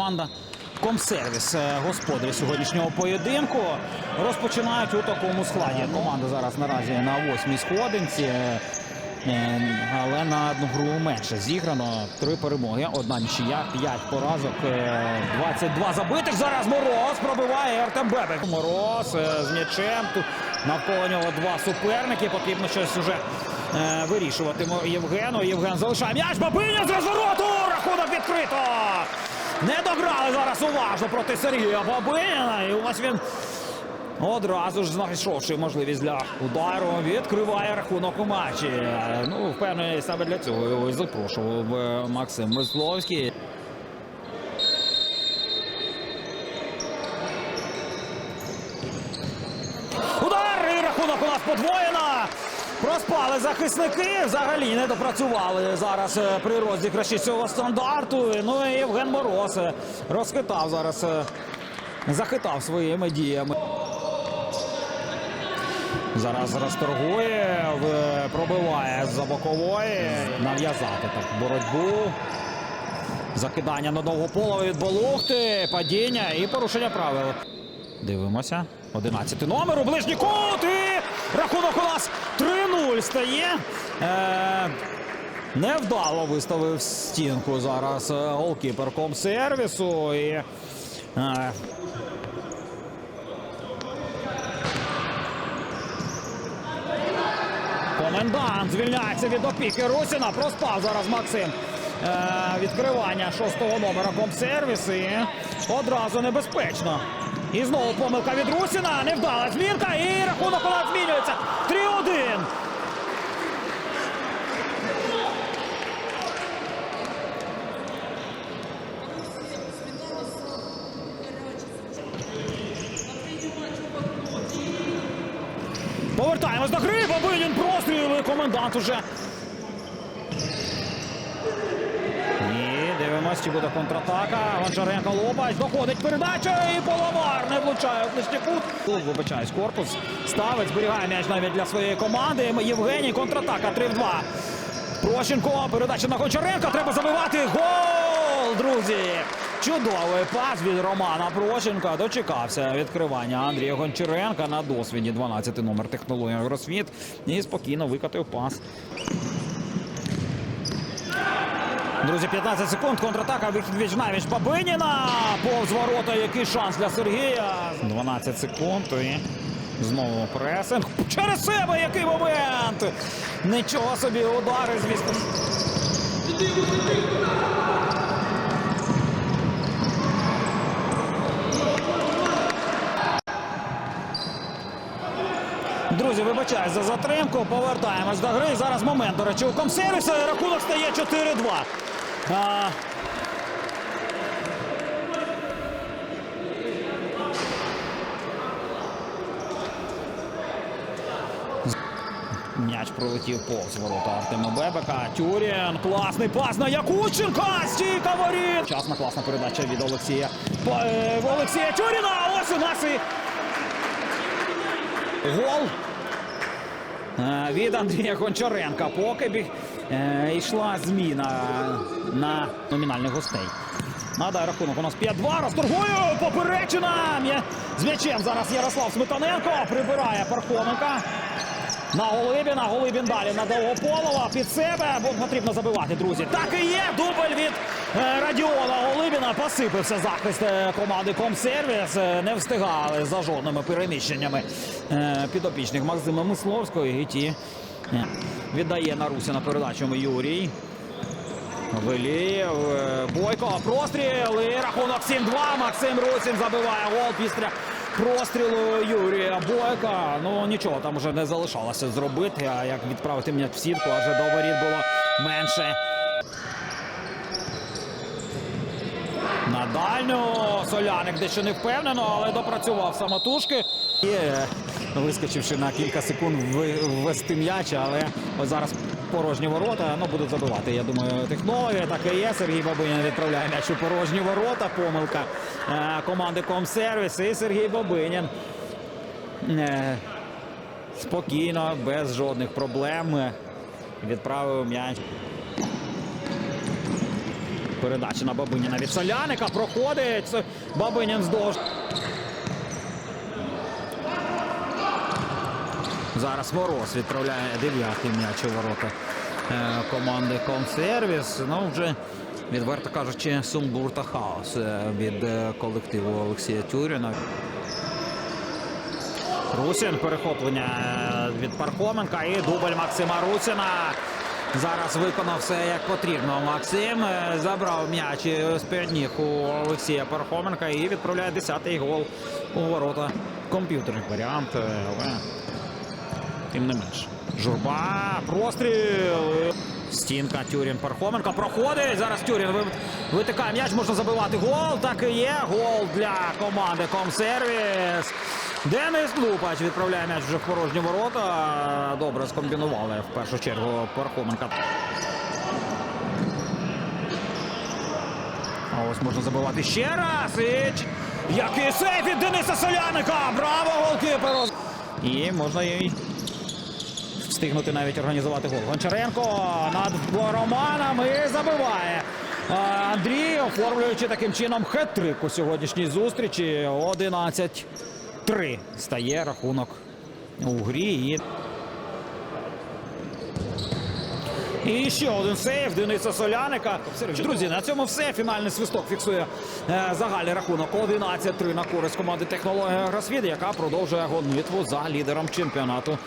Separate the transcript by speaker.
Speaker 1: команда Комсервіс, е, господарі сьогоднішнього поєдинку. Розпочинають у такому складі. Команда зараз наразі на восьмій сходинці. е, е, Але на одну гру менше зіграно. Три перемоги, одна нічия, п'ять поразок, е, 22 забитих. Зараз Мороз пробиває Артем Бебек. Мороз з м'ячем. Тут навколо нього два суперники. Потрібно щось уже вирішувати Євгену. Євген залишає м'яч. Бабиня з розвороту. Рахунок відкрито. Не дограли зараз уважно проти Сергія Бабина. І ось він одразу ж знайшовши можливість для удару, відкриває рахунок у матчі. Ну, впевнений, саме для цього його і запрошував е, Максим Мисловський. Удар! І рахунок у нас подвоєно. Проспали захисники. Взагалі не допрацювали зараз е, при розіграші цього стандарту. Ну і Євген Мороз е, розхитав зараз, е, захитав своїми діями. Зараз розторгує, пробиває з-за бокової. Нав'язати так боротьбу. Закидання на довгополове від Балухти, падіння і порушення правил. Дивимося. 11 номер у ближній кут. Рахунок у нас 3-0 стає. Е, невдало виставив стінку зараз е, голкіпер комсервісу. І, е, Комендант звільняється від опіки Русіна. Проспав зараз Максим. Е, відкривання шостого номера комсервіс. І одразу небезпечно. І знову помилка від Русіна. Невдала змінка. І рахунок у нас змінюється. 3-1. Повертаємось до гри. Бабинін простріл. Комендант уже. Дивимось, буде контратака. Гончаренко Лобач. Доходить передача і Поломар не влучає в ближній кут. Вибачаюсь, корпус ставить, зберігає м'яч навіть для своєї команди. Євгеній контратака 3 в 2. Прощенко, передача на Гончаренка. Треба забивати. Гол, друзі! Чудовий пас від Романа Прощенка. Дочекався відкривання Андрія Гончаренка на досвіді. 12 номер технології Агросвіт. І спокійно викатив пас. Друзі, 15 секунд. Контратака вихід від навіч Бабиніна. Повз ворота. Який шанс для Сергія. 12 секунд. І знову пресинг. Через себе який момент. Нічого собі удари, звісно. Друзі, вибачаю за затримку. Повертаємось до гри. Зараз момент, до речі, у комсервісі рахунок стає 4-2. А... М'яч пролетів повз ворота Артема Бебека. Тюрін. Класний пас на Якученка. Стійка воріт. Часна класна передача від Олексія. Е, Олексія Тюріна. Ось у нас і гол. Е, від Андрія Гончаренка. Поки біг йшла зміна на номінальних гостей. Нагадаю, рахунок у нас 5-2. Розторгую. Поперечина. З м'ячем зараз Ярослав Сметаненко прибирає Пархоменка. На Голибіна. Голибін далі на Довгополова. Під себе. Бо потрібно забивати, друзі. Так і є. Дубль від е, Радіона Голибіна. Посипався захист е, команди Комсервіс. Е, Не встигали за жодними переміщеннями е, підопічних Максима Мисловського. І ті е, віддає на Русіна передачу Юрій. Велієв, е, Бойко, простріл і рахунок 7-2. Максим Русін забиває гол після прострілу Юрія Бойка. Ну нічого там вже не залишалося зробити. А як відправити м'яч в сітку, адже до воріт було менше. На дальню Соляник дещо не впевнено, але допрацював самотужки. Е, вискочивши на кілька секунд ввести м'яч, але ось зараз порожні ворота. Ну будуть забивати. Я думаю, технологія так і є. Сергій Бабинін відправляє м'яч у порожні ворота. Помилка е, команди Комсервіс. І Сергій Бабинін е, спокійно, без жодних проблем відправив м'яч. Передача на Бабиніна від Соляника. Проходить. Бабинін здовж. Зараз Мороз відправляє дев'ятий м'яч у ворота е, команди Комсервіс. Ну, вже, відверто кажучи, сумбур та хаос е, від е, колективу Олексія Тюріна. Русін перехоплення від Пархоменка і дубль Максима Русіна. Зараз виконав все як потрібно. Максим забрав м'яч з-під у Олексія Пархоменка і відправляє 10-й гол у ворота. Комп'ютерний варіант, тим не менш. Журба, простріл. Стінка Тюрін Пархоменка проходить. Зараз Тюрін витикає м'яч, можна забивати гол. Так і є. Гол для команди Комсервіс. Денис Лупач відправляє м'яч вже в порожні ворота. Добре скомбінували в першу чергу Пархоменка. А ось можна забивати ще раз. І... Який сейф від Дениса Соляника! Браво, голкіперу! І можна їй встигнути навіть організувати гол. Гончаренко над Романом і забиває. Андрій, оформлюючи таким чином хет-трик у сьогоднішній зустрічі. 11-3 стає рахунок у грі. І... І ще один сейф Дениса Соляника. Друзі, на цьому все. Фінальний свисток фіксує е, загальний рахунок 11-3 на користь команди технологія Гросвіт, яка продовжує гонитву за лідером чемпіонату.